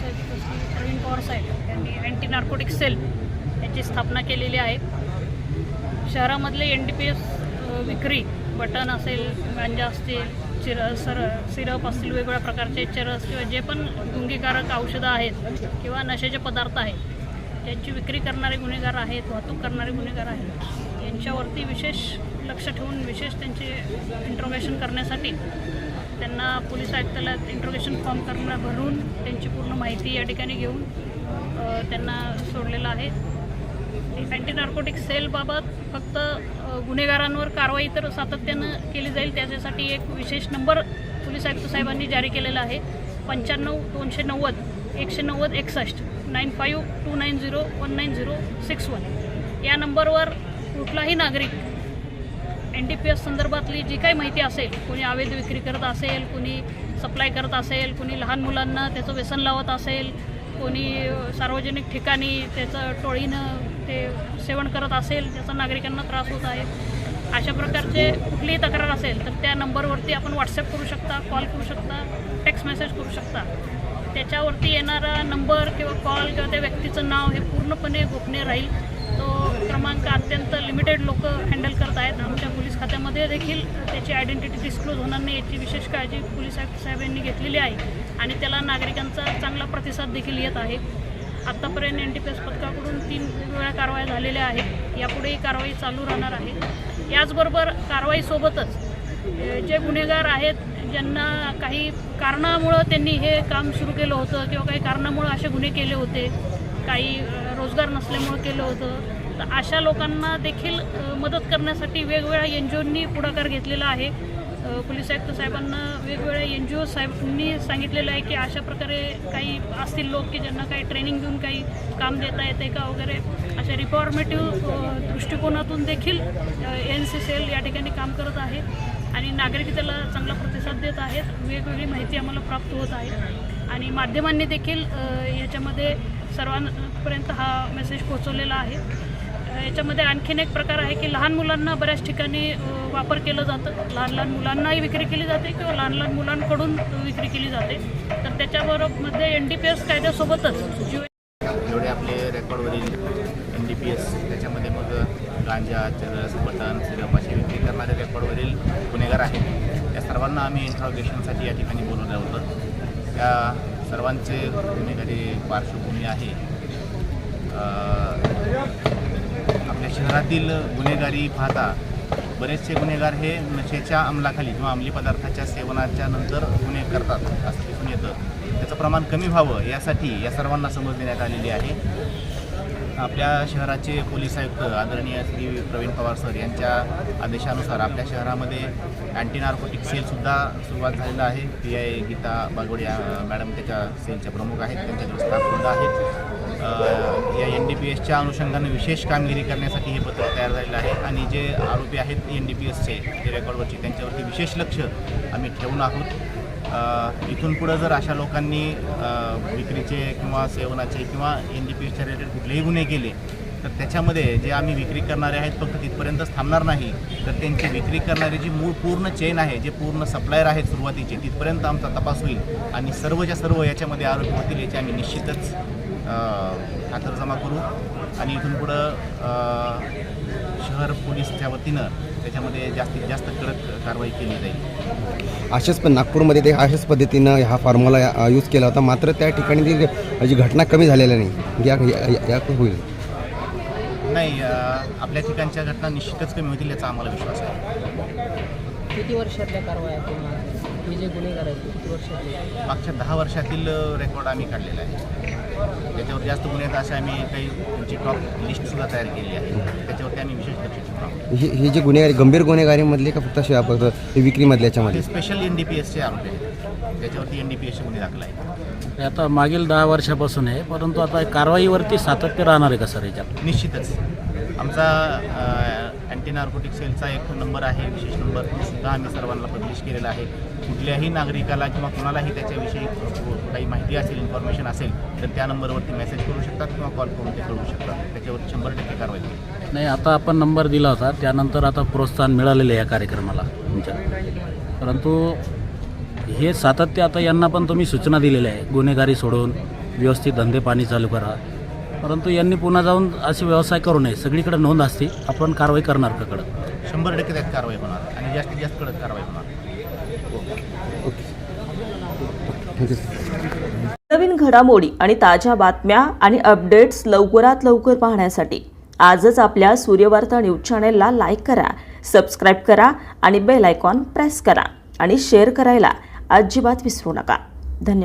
साहेब श्री प्रवीण पवार साहेब यांनी anti narcotic sale याची स्थापना केलेली आहे. शहरामधले एन डी पी एस विक्री बटन असेल गांजा असतील चिर सर सिरप असतील वेगवेगळ्या प्रकारचे चिरस किंवा जे पण गुंगीकारक औषधं आहेत किंवा नशेचे पदार्थ आहेत त्यांची विक्री करणारे गुन्हेगार आहेत वाहतूक करणारे गुन्हेगार आहेत यांच्यावरती विशेष लक्ष ठेवून विशेष त्यांचे इंट्रोगेशन करण्यासाठी त्यांना पोलीस आयुक्ताला इंट्रोगेशन फॉर्म करून भरून त्यांची पूर्ण माहिती या ठिकाणी घेऊन त्यांना सोडलेलं आहे. अँटी नार्कोटिक सेलबाबत फक्त गुन्हेगारांवर कारवाई तर सातत्यानं केली जाईल त्याच्यासाठी एक विशेष नंबर पोलीस आयुक्त साहेबांनी जारी केलेला आहे. पंच्याण्णव दोनशे नव्वद एकशे नव्वद एकसष्ट nine five two nine zero one nine zero six one. या नंबरवर कुठलाही नागरिक एन डी पी एस संदर्भातली जी काही माहिती असेल कोणी अवैध विक्री करत असेल कोणी सप्लाय करत असेल कोणी लहान मुलांना त्याचं व्यसन लावत असेल कोणी सार्वजनिक ठिकाणी त्याचं टोळीनं ते सेवन करत असेल त्याचा नागरिकांना त्रास होत आहे. अशा प्रकारचे कुठलीही तक्रार असेल तर त्या नंबरवरती आपण व्हॉट्सअप करू शकता कॉल करू शकता टेक्स्ट मेसेज करू शकता. त्याच्यावरती येणारा नंबर किंवा कॉल किंवा त्या व्यक्तीचं नाव हे पूर्णपणे गोपनीय राहील. तो क्रमांक अत्यंत लिमिटेड लोक हँडल करत आहेत. आमच्या पोलीस खात्यामध्ये देखील त्याची आयडेंटिटी डिस्क्लोज होणार नाही याची विशेष काळजी पोलीस आयुक्त साहेब यांनी घेतलेली आहे. आणि त्याला नागरिकांचा चांगला प्रतिसाद देखील येत आहे. आत्तापर्यंत एन डी पी एस पथकाकडून तीन वेळा कारवाया झालेल्या आहेत. यापुढेही कारवाई चालू राहणार आहे. याचबरोबर कारवाईसोबतच जे गुन्हेगार आहेत ज्यांना काही कारणामुळं त्यांनी हे काम सुरू केलं होतं किंवा काही कारणामुळं असे गुन्हे केले होते काही रोजगार नसल्यामुळं केलं होतं तर अशा लोकांना देखील मदत करण्यासाठी वेगवेगळ्या एन जी ओंनी पुढाकार घेतलेला आहे. पोलीस आयुक्त साहेबांना वेगवेगळ्या एन जी ओ साहेबांनी सांगितलेलं आहे की अशा प्रकारे काही असतील लोक की ज्यांना काही ट्रेनिंग देऊन काही काम देता येते का वगैरे अशा रिफॉर्मेटिव्ह दृष्टिकोनातून देखील एन सी सी एल या ठिकाणी काम करत आहे आणि नागरिक त्याला चांगला प्रतिसाद देत आहेत. वेगवेगळी माहिती आम्हाला प्राप्त होत आहे. आणि माध्यमांनी देखील याच्यामध्ये सर्वांपर्यंत हा मेसेज पोहोचवलेला आहे. याच्यामध्ये आणखीन एक प्रकार आहे की लहान मुलांना बऱ्याच ठिकाणी वापर केलं जातं. लहान लहान मुलांनाही विक्री केली जाते किंवा लहान लहान मुलांकडून विक्री केली जाते. तर त्याच्याबरोबरमध्ये एन डी पी एस कायद्यासोबतच जेवढे आपले रेकॉर्डवरील एन डी पी एस त्याच्यामध्ये मग गांजा चरस बटन सिरप अशी विक्री करणारे रेकॉर्डवरील गुन्हेगार आहेत. त्या सर्वांना आम्ही इंट्रॉगेशनसाठी या ठिकाणी बोलवलं होतं. त्या सर्वांचे गुन्हेगारी पार्श्वभूमी आहे. शहरातील गुन्हेगारी पाहता बरेचसे गुन्हेगार हे नशेच्या अंमलाखाली किंवा अंमली पदार्थाच्या सेवनाच्या नंतर गुन्हे करतात असं दिसून येतं. त्याचं प्रमाण कमी व्हावं यासाठी या सर्वांना समज देण्यात आलेली आहे. आपल्या शहराचे पोलीस आयुक्त आदरणीय श्री प्रवीण पवार सर यांच्या आदेशानुसार आपल्या शहरामध्ये अँटी नार्कोटिक सेलसुद्धा सुरुवात झालेला आहे. P I Geeta Bagwade madam त्याच्या सेलच्या प्रमुख आहेत त्यांच्या स्टाफसुद्धा आहेत या एन डी पी एसच्या अनुषंगाने विशेष कामगिरी करण्यासाठी हे पत्रक तयार झालेलं आहे. आणि जे आरोपी आहेत एन डी पी एसचे जे रेकॉर्डवरचे त्यांच्यावरती विशेष लक्ष आम्ही ठेवून आहोत. इथून पुढं जर अशा लोकांनी विक्रीचे किंवा सेवनाचे किंवा एन डी पी एसच्या रिलेटेड कुठलेही गुन्हे केले तर त्याच्यामध्ये जे आम्ही विक्री करणारे आहेत फक्त तिथपर्यंतच थांबणार नाही. तर त्यांची विक्री करणारी जी मूळ पूर्ण चेन आहे जे पूर्ण सप्लायर आहेत सुरुवातीचे तिथपर्यंत आमचा तपास होईल. आणि सर्वच्या सर्व याच्यामध्ये आरोपी होतील याची आम्ही निश्चितच अ, खातरजमा करू आणि इथून पुढं शहर पोलीसच्या वतीनं त्याच्यामध्ये जास्तीत जास्त कडक कारवाई केली जाईल. अशाच पण नागपूरमध्ये ते अशाच पद्धतीनं हा फॉर्म्युला यूज केला होता. मात्र त्या ठिकाणी ती जी घटना कमी झालेल्या नाही. या या- होईल. नाही आपल्या ठिकाणच्या घटना निश्चितच कमी होतील याचा आम्हाला विश्वास आहे. किती वर्षातल्या कारवाया किंवा हे जे गुन्हेगार आहेत ते किती वर्षातले? मागच्या दहा वर्षातील रेकॉर्ड आम्ही काढलेला आहे. त्याच्यावर जास्त गुन्हे आहेत असे आम्ही काही त्यांची टॉप लिस्टसुद्धा तयार केली आहे. त्याच्यावरती आम्ही विशेष लक्ष ठेवतो आहोत. हे हे जे गुन्हेगारी गंभीर गुन्हेगारीमधले का फक्त असे फक्त हे ते याच्यामध्ये स्पेशल एन डी पी एसचे आरोपी आहेत. त्याच्यावरती एन डी पी एसचे गुन्हे दाखल आहेत. हे आता मागील दहा वर्षापासून आहे परंतु आता कारवाईवरती सातत्य राहणार आहे का सर याच्यात? निश्चितच. आमचा अँटी नार्कोटिक सेलचा एक नंबर आहे विशेष नंबर तो सुद्धा आम्ही सर्वांना पब्लिश केलेला आहे. कुठल्याही नागरिकाला किंवा कोणालाही त्याच्याविषयी काही माहिती असेल इन्फॉर्मेशन असेल तर त्या नंबरवरती मेसेज करू शकतात किंवा कॉल करून ते करू शकतात. त्याच्यावर शंभर टक्के कारवाई होईल. नाही आता आपण नंबर दिला होता. त्यानंतर आता प्रोत्साहन मिळालेलं आहे या कार्यक्रमाला तुमच्या. परंतु हे सातत्य आता यांना पण तुम्ही सूचना दिलेल्या आहे गुन्हेगारी सोडून व्यवस्थित धंदे पाणी चालू करा. परंतु यांनी पुन्हा जाऊन असे व्यवसाय करू नये. सगळीकडे नोंद असते. आपण कारवाई करणार का कडक? शंभर टक्के त्यात कारवाई होणार आणि जास्तीत जास्त कडक कारवाई होणार. नवीन घडामोडी आणि ताज्या बातम्या आणि अपडेट्स लवकरात लवकर पाहण्यासाठी आजच आपल्या सूर्यवार्ता न्यूज चॅनेलला लाईक करा सबस्क्राईब करा आणि बेल आयकॉन प्रेस करा आणि शेअर करायला अजिबात विसरू नका. धन्यवाद.